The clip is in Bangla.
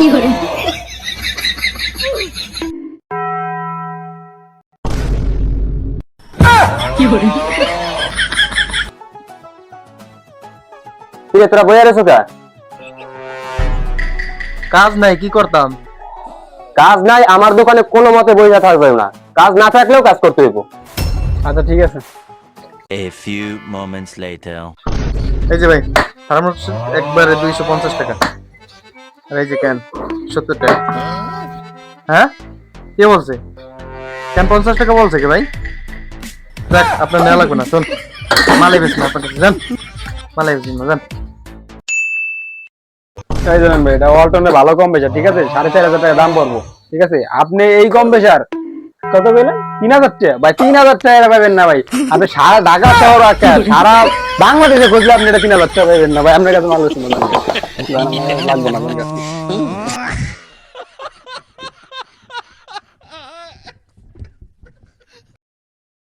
ঠিক আছে তোরা বইয়া রেছো কা? কাজ নাই কি করতাম? কাজ নাই আমার দোকানে কোনো মতে বইয়া থাকবে না। কাজ না থাকলেও কাজ করতে হইব। আচ্ছা ঠিক আছে। A few moments later. এই যে ভাই সারা একবারে দুইশো পঞ্চাশ টাকা। আর টাকা। হ্যাঁ? কে বলছে? ক্যান পঞ্চাশ টাকা বলছে ভাই? দেখ আপনার নেওয়া লাগবে না, শোন। মালাই বেশ আপনার কাছে, যান। মালাই না, যান। এই জানেন ভাই, এটা অল্টনে ভালো কম বেশা ঠিক আছে? সাড়ে চার হাজার টাকা দাম পড়ব, ঠিক আছে? আপনি এই কম বেশার কত পেলেন তিন হাজার টাকা। ভাই, তিন হাজার টাকা পাবেন না ভাই। আপনি সারা ঢাকা শহর সারা বাংলাদেশে খুঁজলে আপনি এটা তিন হাজার টাকা পাবেন না ভাই। আপনার কাছে না লাগবে না আমার কাছে।